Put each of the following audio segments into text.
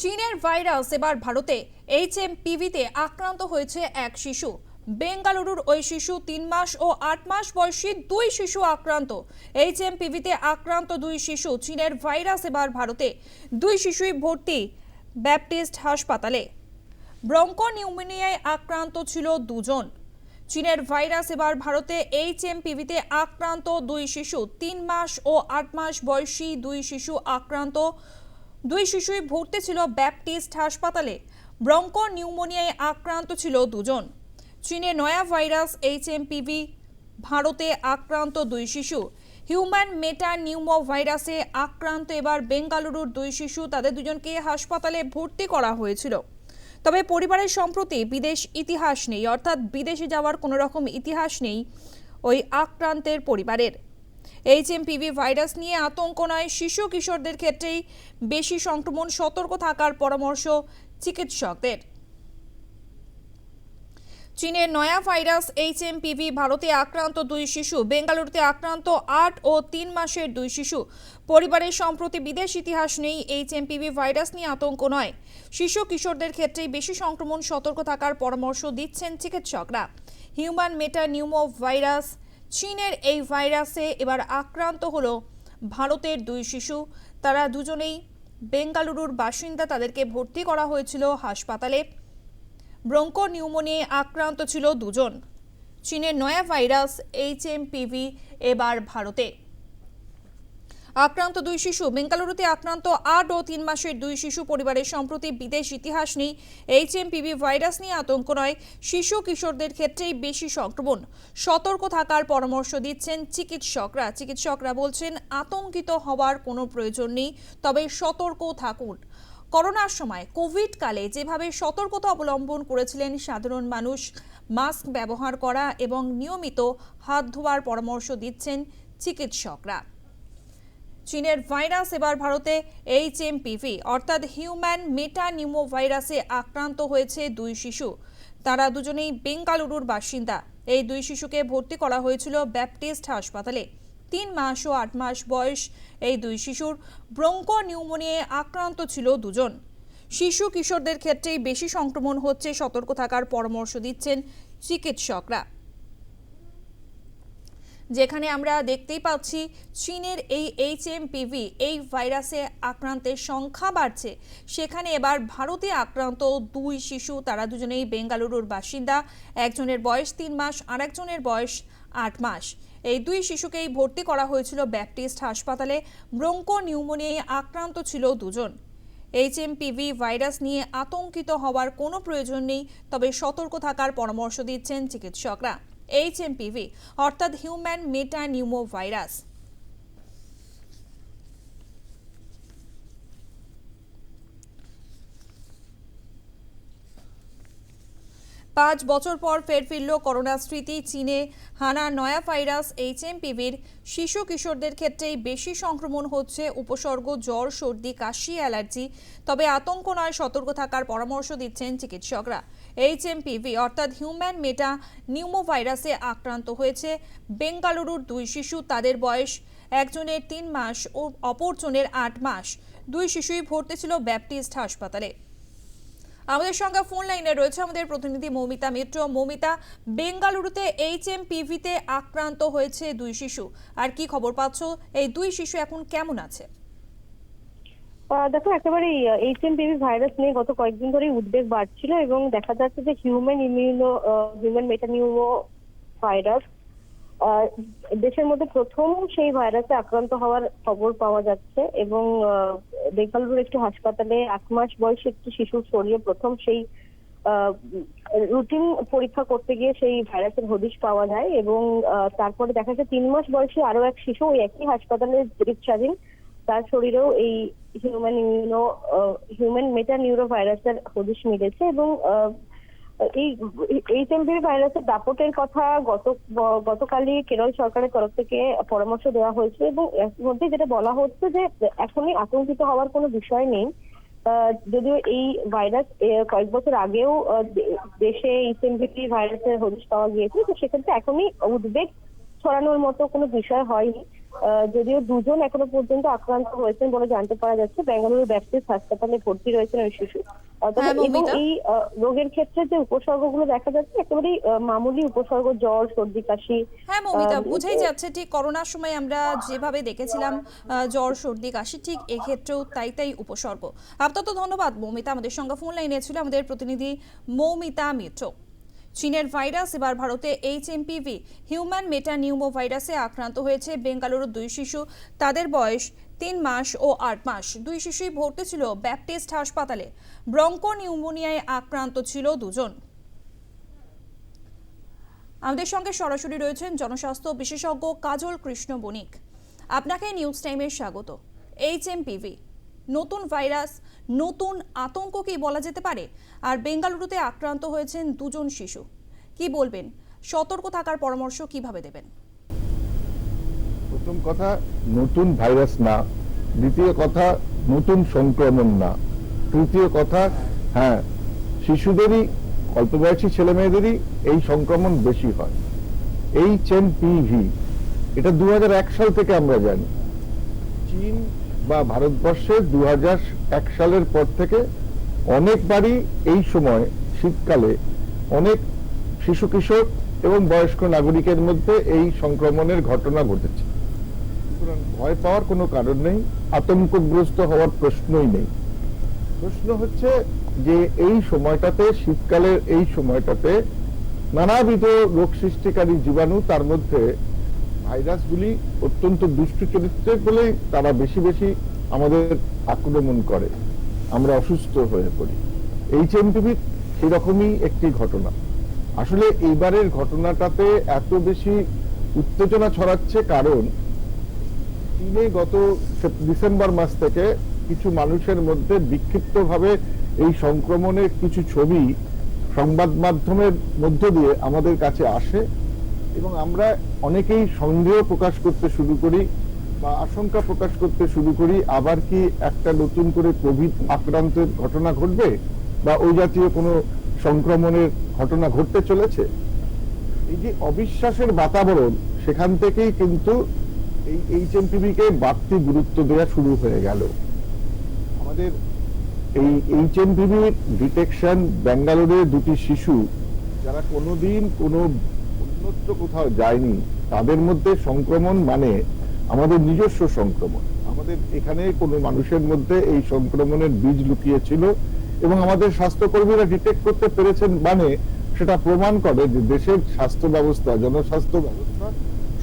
চীনের ভাইরাস এবার ভারতে এইচ এম পিভিতে আক্রান্ত হয়েছে এক শিশু। বেঙ্গালুরুর ওই শিশু তিন মাস ও আট মাস বয়সী দুই শিশু আক্রান্ত। এইচ এম পিভিতে আক্রান্ত দুই শিশু চীনের ভাইরাস এবার ভারতে। দুই শিশুই ভর্তি ব্যাপটিস্ট হাসপাতালে। ব্রঙ্কো নিউমোনিয়ায় আক্রান্ত ছিল দুজন। চীনের ভাইরাস এবার ভারতে এইচ এম পিভিতে আক্রান্ত দুই শিশু তিন মাস ও আট মাস বয়সী দুই শিশু আক্রান্ত। দুই শিশুই ভর্তি ছিল ব্যাপটিস্ট হাসপাতালে। ব্রঙ্কো নিউমোনিয়ায় আক্রান্ত ছিল দুজন। চীনে নয়া ভাইরাস এইচ এম ভারতে আক্রান্ত দুই শিশু। হিউম্যান মেটা নিউমো ভাইরাসে আক্রান্ত এবার বেঙ্গালুরুর দুই শিশু, তাদের দুজনকে হাসপাতালে ভর্তি করা হয়েছিল। তবে পরিবারের সম্প্রতি বিদেশ ইতিহাস নেই, অর্থাৎ বিদেশে যাওয়ার কোনো রকম ইতিহাস নেই ওই আক্রান্তের পরিবারের। এইচএমপিভি ভাইরাস নিয়ে আতঙ্ক নয়। শিশু কিশোরদের ক্ষেত্রেই বেশি সংক্রমণ, সতর্ক থাকার পরামর্শ চিকিৎসকদের। চীনের নয়া ভাইরাস এইচএমপিভি ভারতে আক্রান্ত দুই শিশু, বেঙ্গালুরুতে আক্রান্ত আট ও তিন মাসের দুই শিশু। পরিবারের সম্প্রতি বিদেশ ইতিহাস নেই এইচএমপিভি ভাইরাস নিয়ে আতঙ্ক নয়। শিশু কিশোরদের ক্ষেত্রেই বেশি সংক্রমণ, সতর্ক থাকার পরামর্শ দিচ্ছেন চিকিৎসকরা। হিউম্যান মেটা নিউমো ভাইরাস চীনের এই ভাইরাসে এবার আক্রান্ত হলো ভারতের দুই শিশু। তারা দুজনেই বেঙ্গালুরুর বাসিন্দা। তাদেরকে ভর্তি করা হয়েছিল হাসপাতালে। ব্রঙ্কো নিউমোনিয়ে আক্রান্ত ছিল দুজন। চীনের নয়া ভাইরাস এইচএমপিভি এবার ভারতে। আক্রান্ত দুই শিশু বেঙ্গালুরুতে আক্রান্ত আট ও তিন মাসের দুই শিশু পরিবারের সম্প্রতি বিদেশ ইতিহাস নেই। এইচএমপিভি ভাইরাস নিয়ে আতঙ্ক নয়। শিশু কিশোরদের ক্ষেত্রেই বেশি সংক্রমণ। সতর্ক থাকার পরামর্শ দিচ্ছেন চিকিৎসকরা। চিকিৎসকরা বলছেন, আতঙ্কিত হওয়ার কোনো প্রয়োজন নেই, তবে সতর্ক থাকুন। করোনার সময় কোভিড কালে যেভাবে সতর্কতা অবলম্বন করেছিলেন সাধারণ মানুষ, মাস্ক ব্যবহার করা এবং নিয়মিত হাত ধোয়ার পরামর্শ দিচ্ছেন চিকিৎসকরা। চীনের ভাইরাস, এবার ভারতে এইচ এম পিভি অর্থাৎ হিউম্যান মেটা নিউমো ভাইরাসে আক্রান্ত হয়েছে দুই শিশু। তারা দুজনেই বেঙ্গালুরুর বাসিন্দা। এই দুই শিশুকে ভর্তি করা হয়েছিল ব্যাপটিস্ট হাসপাতালে। তিন মাস ও আট মাস বয়স এই দুই শিশুর ব্রঙ্কো নিউমোনিয়ায় আক্রান্ত ছিল দুজন। শিশু কিশোরদের ক্ষেত্রেই বেশি সংক্রমণ হচ্ছে, সতর্ক থাকার পরামর্শ দিচ্ছেন চিকিৎসকরা। যেখানে আমরা দেখতেই পাচ্ছি চীনের এই এইচ এম পিভি এই ভাইরাসে আক্রান্তের সংখ্যা বাড়ছে। সেখানে এবার ভারতে আক্রান্ত দুই শিশু, তারা দুজনেই বেঙ্গালুরুর বাসিন্দা, একজনের বয়স তিন মাস আর একজনের বয়স আট মাস। এই দুই শিশুকেই ভর্তি করা হয়েছিল ব্যাপটিস্ট হাসপাতালে ব্রঙ্কো নিউমোনিয়ায় আক্রান্ত ছিল দুজন। এইচএমপিভি ভাইরাস নিয়ে আতঙ্কিত হওয়ার কোনো প্রয়োজন নেই, তবে সতর্ক থাকার পরামর্শ দিচ্ছেন চিকিৎসকরা। এইচএমপিভি অর্থাৎ হিউম্যান মেটা নিউমো ভাইরাস পাঁচ বছর পর ফের ফিরল করোনা স্মৃতি চীনে। হানা নয়া ভাইরাস এইচএমপিভির শিশু কিশোরদের ক্ষেত্রেই বেশি সংক্রমণ হচ্ছে, উপসর্গ, জ্বর, সর্দি, কাশি, অ্যালার্জি। তবে আতঙ্ক নয়, সতর্ক থাকার পরামর্শ দিচ্ছেন চিকিৎসকরা। এইচএমপিভি অর্থাৎ হিউম্যান মেটা নিউমোভাইরাসে আক্রান্ত হয়েছে। বেঙ্গালুরুর দুই শিশু, তাদের বয়স একজনের তিন মাস ও অপরজনের আট মাস। দুই শিশুই ভর্তি ছিল ব্যাপটিস্ট হাসপাতালে। আমাদের সঙ্গে ফোন লাইনে রয়েছে আমাদের প্রতিনিধি মৌমিতা মিত্র। মৌমিতা, বেঙ্গালুরুতে এইচ এম পিভিতে আক্রান্ত হয়েছে দুই শিশু। আর কি খবর পাচ্ছ? এই দুই শিশু এখন কেমন আছে? দেখো, একেবারে এইচ এম ভাইরাস নিয়ে গত কয়েকদিন ধরেই উদ্বেগ বাড়ছিল এবং দেখা যাচ্ছে যে human immuno human metapneumo virus দেশের মধ্যে প্রথম সেই ভাইরাসে আক্রান্ত হওয়ার খবর পাওয়া যাচ্ছে এবং বেঙ্গালুরুর একটি হাসপাতালে এক মাস বয়সী একটি শিশুর শরীরে প্রথম সেই রুটিন পরীক্ষা করতে গিয়ে সেই ভাইরাসের হদিশ পাওয়া যায় এবং তারপরে দেখা যায় তিন মাস বয়সী আরও এক শিশু ওই একই হাসপাতালে চিকিৎসাধীন। তার শরীরেও এই হিউম্যান ইমিউনো হিউম্যান মেটা নিউরো ভাইরাসের হদিশ মিলেছে এবং এই এইচ ভাইরাসের দাপটের কথা গত, গতকালই কেরল সরকারের তরফ থেকে পরামর্শ দেওয়া হয়েছে এবং মধ্যে যেটা বলা হচ্ছে যে, এখনই আতঙ্কিত হওয়ার কোনো বিষয় নেই। যদিও এই ভাইরাস কয়েক বছর আগেও দেশে এইচএমভিপি ভাইরাসের হদিশ পাওয়া গিয়েছে তো সেক্ষেত্রে এখনই উদ্বেগ ছড়ানোর মতো কোনো বিষয় হয়নি। যদিও দুজন এখনও পর্যন্ত আক্রান্ত হয়েছেন বলে জানতে পারা যাচ্ছে। বেঙ্গালুরু ব্যাপটিস্ট হাসপাতালে ভর্তি রয়েছেন ওই শিশু। হ্যাঁ, এবং এই রোগের ক্ষেত্রে যে উপসর্গগুলো দেখা যাচ্ছে একেবারেই মামুলি উপসর্গ জ্বর সর্দি কাশি হ্যাঁ মমিতা বুঝেই যাচ্ছে ঠিক করোনার সময় আমরা যেভাবে দেখেছিলাম জ্বর সর্দি কাশি ঠিক এক্ষেত্রেও তাই তাই উপসর্গ। আপাতত ধন্যবাদ মৌমিতা আমাদের সঙ্গে ফোন লাইনে ছিল আমাদের প্রতিনিধি মৌমিতা মিত্র। চীনের ভাইরাস, এবার ভারতে এইচ এমপিভি হিউম্যান মেটা নিউমো ভাইরাসে আক্রান্ত হয়েছে বেঙ্গালুরুর দুই শিশু। তাদের বয়স তিন মাস ও আট মাস। দুই শিশুই ভর্তি ছিল ব্যাপটিস্ট হাসপাতালে। ব্রঙ্কো নিউমোনিয়ায় আক্রান্ত ছিল দুজন। আমাদের সঙ্গে সরাসরি রয়েছেন জনস্বাস্থ্য বিশেষজ্ঞ কাজল কৃষ্ণ বণিক। আপনাকে নিউজ টাইমে স্বাগত। এইচ এমপিভি নতুন ভাইরাস, নতুন আতঙ্ক কি বলা যেতে পারে। আর বেঙ্গালুরুতে আক্রান্ত হয়েছেন দুজন শিশু। কি বলবেন? সতর্ক থাকার পরামর্শ কীভাবে দেবেন? প্রথম কথা, নতুন ভাইরাস না। দ্বিতীয় কথা, নতুন সংক্রমণ না। তৃতীয় কথা হ্যাঁ শিশুদেরই অল্প বয়সী ছেলে মেয়েদেরই এই সংক্রমণ বেশি হয়। এইচ এম পিভি এটা দু হাজার এক সাল থেকে আমরা জানি। চীন বা ভারতবর্ষে দু সালের পর থেকে অনেকবারই এই সময় শীতকালে অনেক শিশু কিশোর এবং বয়স্ক নাগরিকের মধ্যে এই সংক্রমণের ঘটনা ঘটেছে। সুতরাং ভয় পাওয়ার কোনো কারণ নেই, আতঙ্কগ্রস্ত হওয়ার প্রশ্নই নেই। প্রশ্ন হচ্ছে যে এই সময়টাতে, শীতকালের এই সময়টাতে নানাবিধ রোগ সৃষ্টিকারী জীবাণু তার মধ্যে ভাইরাসগুলি অত্যন্ত দুষ্ট চরিত্রের বলেই তারা বেশি বেশি আমাদের আক্রমণ করে। আমরা অসুস্থ হয়ে পড়ি। এইচ এমপিভি সেরকমই একটি ঘটনা। আসলে এইবারের ঘটনাটাতে এত বেশি উত্তেজনা ছড়াচ্ছে কারণ চীনে গত ডিসেম্বর মাস থেকে কিছু মানুষের মধ্যে বিক্ষিপ্তভাবে এই সংক্রমণের কিছু ছবি সংবাদ মাধ্যমের মধ্য দিয়ে আমাদের কাছে আসে। এবং আমরা অনেকেই সন্দেহ প্রকাশ করতে শুরু করি বা আশঙ্কা প্রকাশ করতে শুরু করি, আবার কি একটা নতুন করে কোভিড আক্রান্তের ঘটনা ঘটবে বা ওই জাতীয় কোনো সংক্রমণের ঘটনা ঘটতে চলেছে? এই যে অবিশ্বাসের বাতাবরণ, সেখান থেকেই কিন্তু এই এইচএমপিভি কে বাড়তি গুরুত্ব দেওয়া শুরু হয়ে গেল। আমাদের এই এইচ এইচএমপিভি ডিটেকশন, ব্যাঙ্গালোরে দুটি শিশু, যারা কোনোদিন কোনো অন্যত্র কোথাও যায়নি। তাদের মধ্যে সংক্রমণ মানে আমাদের নিজস্ব সংক্রমণ। আমাদের এখানে কোনো মানুষের মধ্যে এই সংক্রমণের বীজ লুকিয়ে ছিল এবং আমাদের স্বাস্থ্যকর্মীরা ডিটেক্ট করতে পেরেছেন মানে সেটা প্রমাণ করে যে দেশের স্বাস্থ্য ব্যবস্থা, জনস্বাস্থ্য ব্যবস্থা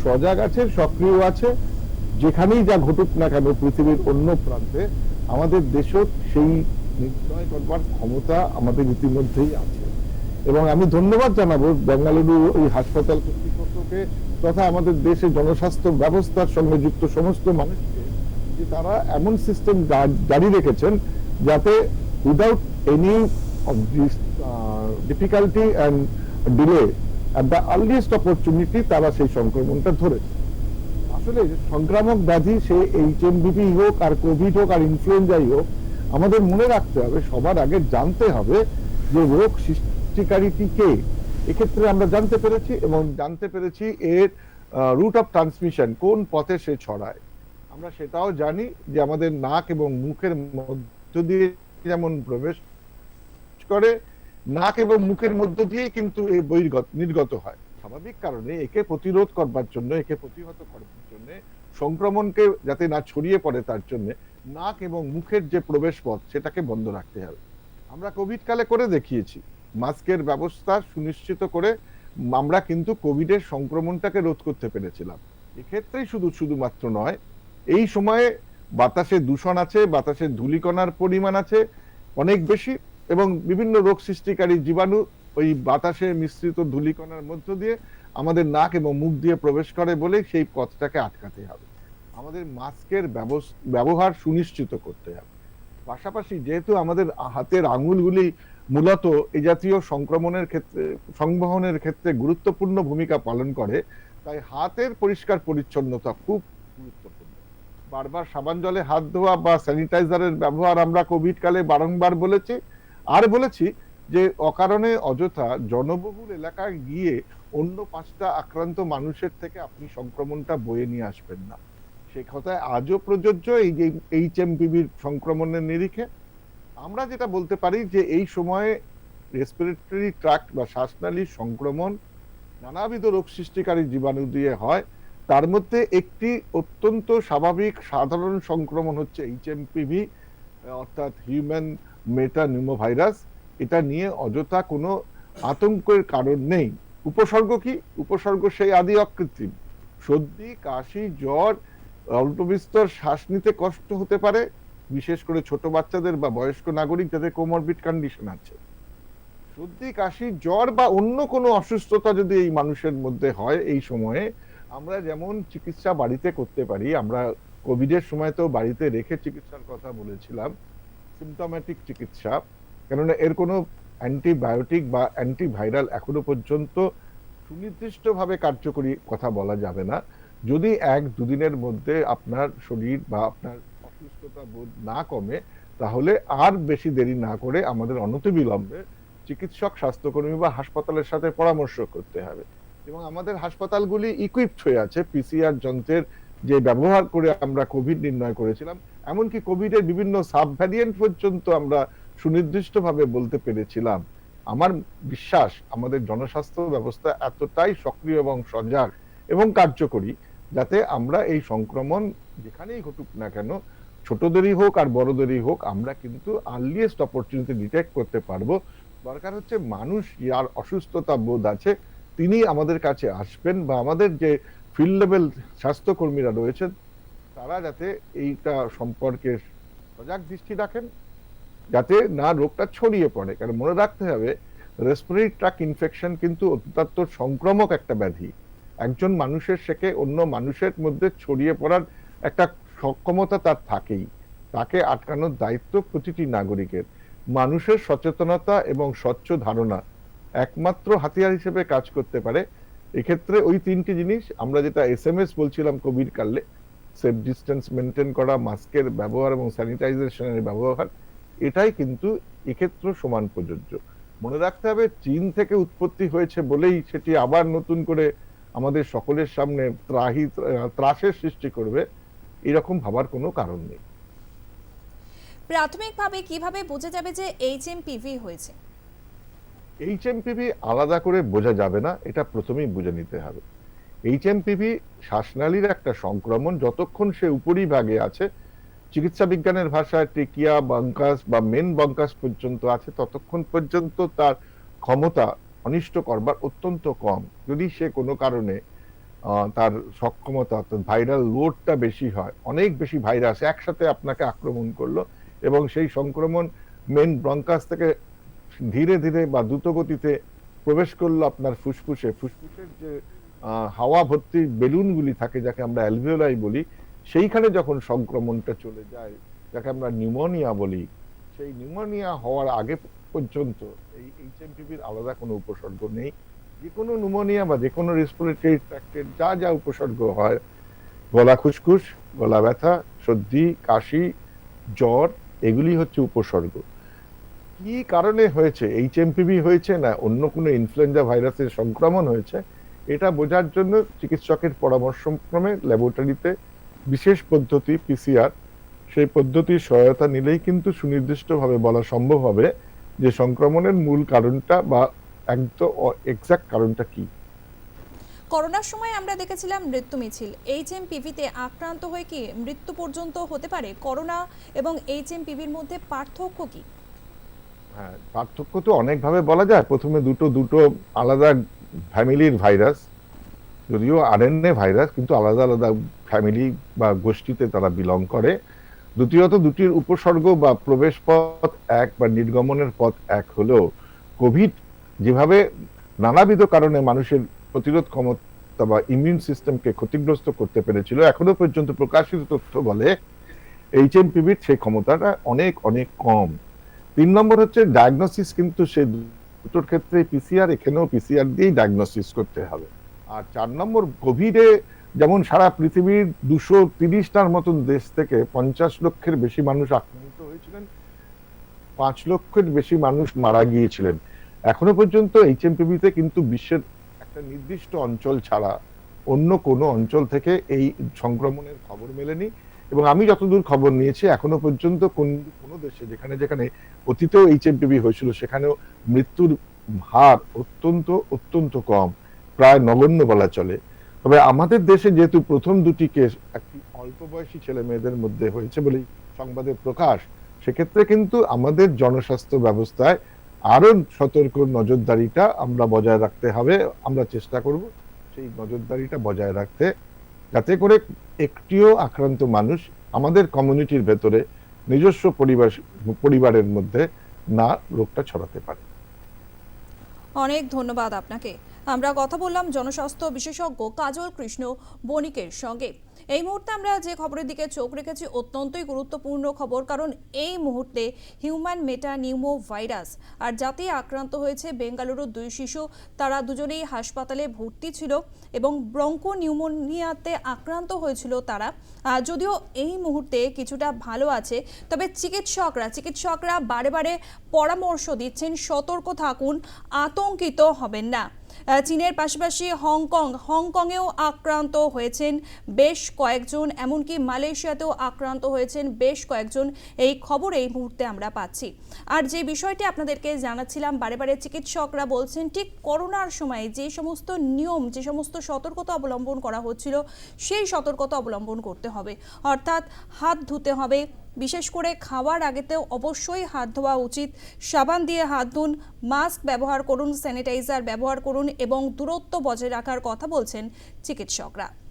সজাগ আছে, সক্রিয় আছে। যেখানেই যা ঘটুক না কেন পৃথিবীর অন্য প্রান্তে আমাদের দেশও সেই নির্ণয় করবার ক্ষমতা আমাদের ইতিমধ্যেই আছে। এবং আমি ধন্যবাদ জানাব বেঙ্গালুরু ওই হাসপাতাল কর্তৃপক্ষকে তথা আমাদের দেশে জনস্বাস্থ্য ব্যবস্থার সঙ্গে যুক্ত সমস্ত মানুষকে যে তারা এমন সিস্টেম জারি রেখেছেন যাতে without any difficulty and delay at the earliest opportunity তারা সেই সংক্রমণটা ধরেছে। আসলে সংক্রামক ব্যাধি সে এইচএমভিপি হোক আর কোভিড হোক আর ইনফ্লুয়েঞ্জাই হোক, আমাদের মনে রাখতে হবে, সবার আগে জানতে হবে যে রোগ সৃষ্টিকারীটি কে? এক্ষেত্রে আমরা জানতে পেরেছি এবং জানতে পেরেছি এর রুট অফ ট্রান্সমিশন কোন পথে সে ছড়ায়। আমরা সেটাও জানি যে আমাদের নাক এবং মুখের মধ্য দিয়ে যেমন প্রবেশ করে, নাক এবং মুখের মধ্য দিয়ে কিন্তু এই বহির্গত, নির্গত হয়। স্বাভাবিক কারণে একে প্রতিরোধ করবার জন্য, একে প্রতিহত করবার জন্য, সংক্রমণকে যাতে না ছড়িয়ে পড়ে তার জন্য নাক এবং মুখের যে প্রবেশ পথ, সেটাকে বন্ধ রাখতে হবে। আমরা কোভিড কালে করে দেখিয়েছি। মাস্কের ব্যবস্থা সুনিশ্চিত করে আমরা কিন্তু কোভিডের সংক্রমণটাকে রোধ করতে পেরেছিলাম। এক্ষেত্রেই শুধু, শুধুমাত্র নয়, এই সময়ে বাতাসে দূষণ আছে, বাতাসে ধূলিকণার পরিমাণ আছে অনেক বেশি এবং বিভিন্ন রোগ সৃষ্টিকারী জীবাণু ওই বাতাসে মিশ্রিত ধূলিকণার মধ্য দিয়ে আমাদের নাক এবং মুখ দিয়ে প্রবেশ করে বলে সেই পথটাকে আটকাতে হবে। আমাদের মাস্কের ব্যবহার সুনিশ্চিত করতে হবে। পাশাপাশি যেহেতু আমাদের হাতের আঙুলগুলি মূলত এ জাতীয় সংক্রমণের ক্ষেত্রে, সংবহনের ক্ষেত্রে গুরুত্বপূর্ণ ভূমিকা পালন করে। তাই হাতের পরিষ্কার পরিচ্ছন্নতা খুব গুরুত্বপূর্ণ। বারবার সাবান জলে হাত ধোয়া বা স্যানিটাইজারের ব্যবহার আমরা কোভিড কালে বারংবার বলেছি। আর বলেছি যে, অকারণে অযথা জনবহুল এলাকায় গিয়ে অন্য পাঁচটা আক্রান্ত মানুষের থেকে আপনি সংক্রমণটা বয়ে নিয়ে আসবেন না। সে কথায় আজও প্রযোজ্য এই যে এইচ এমপিভির সংক্রমণের নিরিখে। আমরা যেটা বলতে পারি যে এই সময়ে রেসপিরেটরি ট্রাক্ট বা শ্বাসনালীর সংক্রমণ নানাবিধ রোগ সৃষ্টিকারী জীবাণু দিয়ে হয়। তার মধ্যে একটি অত্যন্ত স্বাভাবিক সাধারণ সংক্রমণ হচ্ছে এইচএমপিভি অর্থাৎ হিউম্যান মেটা নিউমোভাইরাস এটা নিয়ে অযথা কোনো আতঙ্কের কারণ নেই। উপসর্গ কি? উপসর্গ সেই আদি অকৃত্রিম। সর্দি, কাশি, জ্বর অল্প বিস্তর শ্বাস নিতে কষ্ট হতে পারে। বিশেষ করে ছোট বাচ্চাদের বা বয়স্ক নাগরিক যাদের কোমরবিড কন্ডিশন আছে। সর্দি, কাশি, জ্বর বা অন্য কোনো অসুস্থতা যদি এই মানুষের মধ্যে হয় এই সময়ে, আমরা যেমন চিকিৎসা বাড়িতে করতে পারি, আমরা কোভিডের সময় তো বাড়িতে রেখে চিকিৎসার কথা বলেছিলাম সিমটোম্যাটিক চিকিৎসা, কেননা এর কোনো অ্যান্টিবায়োটিক বা অ্যান্টিভাইরাল এখনও পর্যন্ত সুনির্দিষ্টভাবে কার্যকরী কথা বলা যাবে না। যদি এক দুদিনের মধ্যে আপনার শরীর বা আপনার অসুস্থতা বোধ না কমে, তাহলে আর বেশি দেরি না করে আমাদের অনতিবিলম্বে চিকিৎসক, স্বাস্থ্যকর্মী বা হাসপাতালের সাথে পরামর্শ করতে হবে। এবং আমাদের হাসপাতালগুলি ইকুইপড হয়ে আছে পিসিআর যন্ত্রের যে ব্যবহার করে আমরা কোভিড নির্ণয় করেছিলাম, এমনকি কোভিডের বিভিন্ন সাব ভ্যারিয়েন্ট পর্যন্ত আমরা সুনির্দিষ্টভাবে বলতে পেরেছিলাম। আমার বিশ্বাস, আমাদের জনস্বাস্থ্য ব্যবস্থা এতটাই সক্রিয় এবং সজাগ এবং কার্যকরী, যাতে আমরা এই সংক্রমণ যেখানেই ঘটুক না কেন ছোটদেরই হোক আর বড়দেরই হোক, আমরা কিন্তু আর্লিয়েস্ট অপরচুনিটি ডিটেক্ট করতে পারব। দরকার হচ্ছে মানুষ যার অসুস্থতা বোধ আছে, তিনি আমাদের কাছে আসবেন বা আমাদের যে ফিল্ড লেভেল স্বাস্থ্যকর্মীরা রয়েছেন, তারা যাতে এইটা সম্পর্কে সজাগ দৃষ্টি রাখেন, যাতে না রোগটা ছড়িয়ে পড়ে। কারণ মনে রাখতে হবে রেসপিরেটরি ট্রাক ইনফেকশন কিন্তু অত্যন্ত সংক্রামক একটা ব্যাধি। একজন মানুষের থেকে অন্য মানুষের মধ্যে ছড়িয়ে পড়ার একটা সক্ষমতা তার থাকেই। তাকে আটকানোর দায়িত্ব প্রতিটি নাগরিকের। মানুষের সচেতনতা এবং স্বচ্ছ ধারণা একমাত্র হাতিয়ার হিসেবে কাজ করতে পারে। এক্ষেত্রে ওই তিনটি জিনিস, আমরা যেটা এস এম এস বলছিলাম কোভিড কালে, সেফ ডিস্টেন্স মেনটেন করা, মাস্কের ব্যবহার এবং স্যানিটাইজেশনের ব্যবহার, এটাই কিন্তু এক্ষেত্রে সমান প্রযোজ্য। মনে রাখতে হবে, চীন থেকে উৎপত্তি হয়েছে বলেই সেটি আবার নতুন করে আমাদের সকলের সামনে ত্রাহি, ত্রাসের সৃষ্টি করবে। এরকম ভাবার কোনো কারণ নেই। প্রাথমিকভাবে কীভাবে বোঝা যাবে যে এইচএমপিভি হয়েছে? এইচএমপিভি আলাদা করে বোঝা যাবে না এটা প্রথমেই বুঝে নিতে হবে। এইচএমপিভি শ্বাসনালীর একটা সংক্রমণ যতক্ষণ সে উপরিভাগে আছে চিকিৎসা বিজ্ঞানের ভাষায় টিকিয়া বাঙ্কাস বা মেন বাঙ্কাস পর্যন্ত আছে ততক্ষণ পর্যন্ত তার ক্ষমতা অনিষ্ট করবার অত্যন্ত কম। যদি সে কোনো কারণে তার সক্ষমতা অর্থাৎ ভাইরাল লোডটা বেশি হয়। অনেক বেশি ভাইরাস একসাথে আপনাকে আক্রমণ করল এবং সেই সংক্রমণ মেন ব্রঙ্কাস থেকে ধীরে ধীরে বা দ্রুত গতিতে প্রবেশ করল আপনার ফুসফুসে। ফুসফুসের যে হাওয়া ভর্তি বেলুনগুলি থাকে যাকে আমরা অ্যালভিওলাই বলি, সেইখানে যখন সংক্রমণটা চলে যায়, যাকে আমরা নিউমোনিয়া বলি, সেই নিউমোনিয়া হওয়ার আগে পর্যন্ত এই এইচএমপিভির আলাদা কোনো উপসর্গ নেই। যে কোনো নিউমোনিয়া বা যে কোনো রেসপিরেটরি ট্র্যাক্টের যা যা উপসর্গ হয়, গলা খুসখুস, গলা ব্যথা, সর্দি, কাশি, জ্বর, এগুলি হচ্ছে উপসর্গ। কি কারণে হয়েছে? এইচএমপিভি হয়েছে না অন্য কোনো ইনফ্লুয়েঞ্জা ভাইরাসের সংক্রমণ হয়েছে? এটা বোঝার জন্য চিকিৎসকের পরামর্শক্রমে ল্যাবরেটরিতে বিশেষ পদ্ধতি পিসিআর সেই পদ্ধতির সহায়তা নিলেই কিন্তু সুনির্দিষ্টভাবে বলা সম্ভব হবে যে সংক্রমণের মূল কারণটা বা একদম এক্সাক্ট কারণটা কি? করোনার সময় আমরা দেখেছিলাম মৃত্যু মিছিল। এইচএমপিভিতে আক্রান্ত হয়ে কি মৃত্যু পর্যন্ত হতে পারে? করোনা এবং এইচএমপিভির মধ্যে পার্থক্য কি? হ্যাঁ পার্থক্য তো অনেকভাবে বলা যায়। প্রথমে দুটো দুটো আলাদা ফ্যামিলির ভাইরাস যদিও আরএনএ ভাইরাস কিন্তু আলাদা আলাদা ফ্যামিলি বা গোষ্ঠীতে তারা বিলং করে। দ্বিতীয়ত দুটির উপসর্গ বা প্রবেশ পথ এক বা নির্গমনের পথ এক হলেও কোভিড যেভাবে নানাবিধ কারণে মানুষের প্রতিরোধ ক্ষমতা বা ইমিউন সিস্টেমকে ক্ষতিগ্রস্ত করতে পেরেছিল, এখনও পর্যন্ত প্রকাশিত তথ্য বলে এইচ এম এইচএমপিভির সেই ক্ষমতাটা অনেক অনেক কম। তিন নম্বর হচ্ছে ডায়াগনোসিস কিন্তু সে দুটোর ক্ষেত্রে পিসিআর এখানেও পিসিআর দিয়েই ডায়াগনোসিস করতে হবে। আর চার নম্বর কোভিডে যেমন সারা পৃথিবীর দুশো তিরিশটার মতন দেশ থেকে পঞ্চাশ লক্ষের বেশি মানুষ আক্রান্ত হয়েছিলেন, পাঁচ লক্ষের বেশি মানুষ মারা গিয়েছিলেন। এখনও পর্যন্ত এইচ এইচএমপিভিতে কিন্তু বিশ্বের একটা নির্দিষ্ট অঞ্চল ছাড়া অন্য কোনো অঞ্চল থেকে এই সংক্রমণের খবর মেলেনি। এবং আমি যতদূর খবর নিয়েছি, এখনও পর্যন্ত কোন, কোনো দেশে যেখানে যেখানে অতীতেও এইচএমপিভি হয়েছিল, সেখানেও মৃত্যুর হার অত্যন্ত অত্যন্ত কম, প্রায় নগণ্য বলা চলে। তবে আমাদের দেশে যেহেতু প্রথম দুটি কেস একটি অল্প বয়সী ছেলে মেয়েদের মধ্যে হয়েছে বলেই সংবাদের প্রকাশ, সেক্ষেত্রে কিন্তু আমাদের জনস্বাস্থ্য ব্যবস্থায় আরও সতর্ক নজরদারিটা আমরা বজায় রাখতে হবে। আমরা চেষ্টা করব সেই নজরদারিটা বজায় রাখতে যাতে করে একটিও আক্রান্ত মানুষ আমাদের কমিউনিটির ভেতরে নিজস্ব পরিবার, পরিবারের মধ্যে না রোগটা ছড়াতে পারে। অনেক ধন্যবাদ আপনাকে। আমরা কথা বললাম জনস্বাস্থ্য বিশেষজ্ঞ কাজল কৃষ্ণ বণিকের সঙ্গে। এই মুহূর্তে আমরা যে খবরের দিকে চোখ রেখেছি, অত্যন্তই গুরুত্বপূর্ণ খবর। কারণ এই মুহূর্তে হিউম্যান মেটা নিউমো ভাইরাস আর যাতে আক্রান্ত হয়েছে বেঙ্গালুরুর দুই শিশু। তারা দুজনেই হাসপাতালে ভর্তি ছিল এবং ব্রঙ্কো নিউমোনিয়াতে আক্রান্ত হয়েছিল তারা। যদিও এই মুহূর্তে কিছুটা ভালো আছে, তবে চিকিৎসকরা চিকিৎসকরা বারে বারে পরামর্শ দিচ্ছেন, সতর্ক থাকুন, আতঙ্কিত হবেন না। চীনের পাশাপাশি হংকং, হংকংয়েও আক্রান্ত হয়েছেন বেশ কয়েকজন, এমনকি মালয়েশিয়াতেও আক্রান্ত হয়েছেন বেশ কয়েকজন। এই খবর এই মুহূর্তে আমরা পাচ্ছি। আর যে বিষয়টি আপনাদেরকে জানাচ্ছিলাম, বারে বারে চিকিৎসকরা বলছেন, ঠিক করোনার সময় যে সমস্ত নিয়ম, যে সমস্ত সতর্কতা অবলম্বন করা হচ্ছিল, সেই সতর্কতা অবলম্বন করতে হবে। অর্থাৎ হাত ধুতে হবে বিশেষ করে খাওয়ার আগেতেও অবশ্যই হাত ধোয়া উচিত। সাবান দিয়ে হাত ধুন, মাস্ক ব্যবহার করুন, স্যানিটাইজার ব্যবহার করুন এবং দূরত্ব বজায় রাখার কথা বলছেন চিকিৎসকরা।